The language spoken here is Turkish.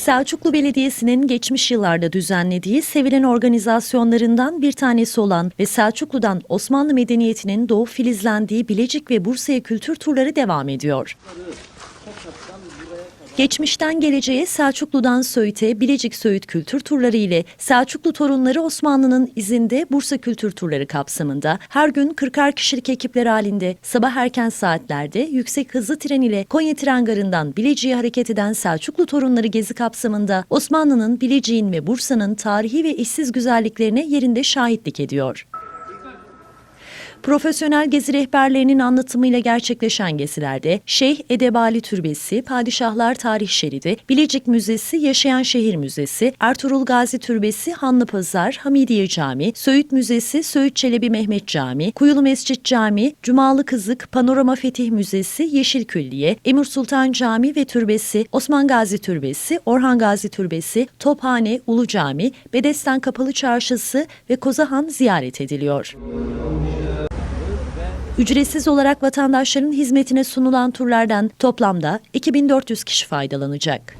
Selçuklu Belediyesi'nin geçmiş yıllarda düzenlediği sevilen organizasyonlarından bir tanesi olan ve Selçuklu'dan Osmanlı medeniyetinin doğup filizlendiği Bilecik ve Bursa'ya kültür turları devam ediyor. Geçmişten geleceğe Selçuklu'dan Söğüt'e Bilecik Söğüt kültür turları ile Selçuklu torunları Osmanlı'nın izinde Bursa kültür turları kapsamında her gün 40'ar kişilik ekipler halinde sabah erken saatlerde yüksek hızlı tren ile Konya Tren Garı'ndan Bilecik'e hareket eden Selçuklu torunları gezi kapsamında Osmanlı'nın Bilecik'in ve Bursa'nın tarihi ve eşsiz güzelliklerine yerinde şahitlik ediyor. Profesyonel gezi rehberlerinin anlatımıyla gerçekleşen gezilerde Şeyh Edebali Türbesi, Padişahlar Tarih Şeridi, Bilecik Müzesi, Yaşayan Şehir Müzesi, Ertuğrul Gazi Türbesi, Hanlı Pazar, Hamidiye Camii, Söğüt Müzesi, Söğüt Çelebi Mehmet Camii, Kuyulu Mescit Camii, Cumalı Kızık, Panorama Fetih Müzesi, Yeşil Külliye, Emir Sultan Camii ve Türbesi, Osman Gazi Türbesi, Orhan Gazi Türbesi, Tophane, Ulu Cami, Bedesten Kapalı Çarşısı ve Kozahan ziyaret ediliyor. Ücretsiz olarak vatandaşların hizmetine sunulan turlardan toplamda 2400 kişi faydalanacak.